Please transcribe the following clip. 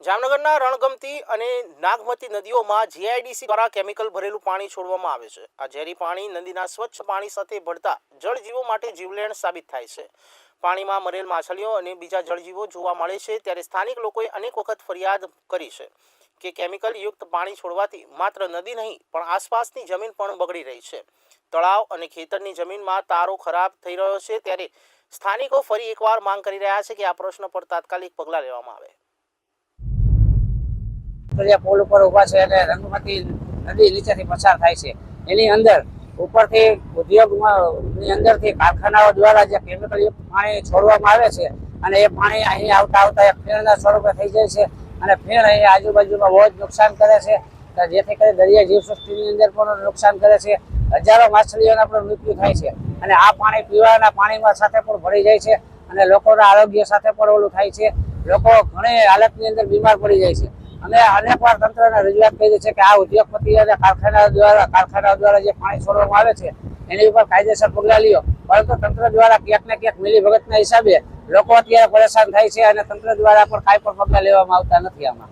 જામનગરના રણગમતી અને નાગમતી નદીઓમાં જીઆઈડીસી દ્વારા કેમિકલ ભરેલું પાણી છોડવામાં આવે છે. આ ઝેરી પાણી નદીના સ્વચ્છ પાણી સાથે ભળતા જળજીવો માટે જીવલેણ સાબિત થાય છે. પાણીમાં મરેલ માછલીઓ અને બીજા જળજીવો જોવા મળે છે ત્યારે સ્થાનિક લોકોએ અનેક વખત ફરિયાદ કરી છે કે કેમિકલ યુક્ત પાણી છોડવાથી માત્ર નદી નહીં, પણ આસપાસની જમીન પણ બગડી રહી છે. તળાવ અને ખેતરની જમીનમાં તારો ખરાબ થઈ રહ્યો છે ત્યારે સ્થાનિકો ફરી એકવાર માંગ કરી રહ્યા છે કે આ પ્રશ્ન પર તાત્કાલિક પગલાં લેવામાં આવે. દરિયા પુલ ઉપર ઊભા છે અને રંગમતી નદી નીચેથી પસાર થાય છે. એની અંદર ઉપરથી ઉદ્યોગની અંદરથી કારખાનાઓ દ્વારા જે કેમિકલ પાણી છોડવામાં આવે છે અને એ પાણી અહીં આવતા આવતા એક ફેણના સ્વરૂપે થઈ જાય છે અને ફેણ અહીં આજુબાજુમાં બહુ જ નુકસાન કરે છે. જેથી કરી દરિયા જીવસૃષ્ટિની અંદર પણ નુકસાન કરે છે. હજારો માછલીઓના પણ મૃત્યુ થાય છે અને આ પાણી પીવાના પાણીમાં સાથે પણ ભળી જાય છે અને લોકોના આરોગ્ય સાથે પણ ઓલું થાય છે. લોકો ઘણી હાલતની અંદર બીમાર પડી જાય છે. અને અનેક વાર તંત્રને રજૂઆત કરી છે કે આ ઉદ્યોગપતિ અને કારખાના દ્વારા કારખાના દ્વારા જે પાણી છોડવામાં આવે છે, એની ઉપર કાયદેસર પગલાં લ્યો. પરંતુ તંત્ર દ્વારા ક્યાંક ને ક્યાંક મિલી ભગતના હિસાબે લોકો અત્યારે પરેશાન થાય છે અને તંત્ર દ્વારા પણ કાંઈ પણ પગલાં લેવામાં આવતા નથી આમાં.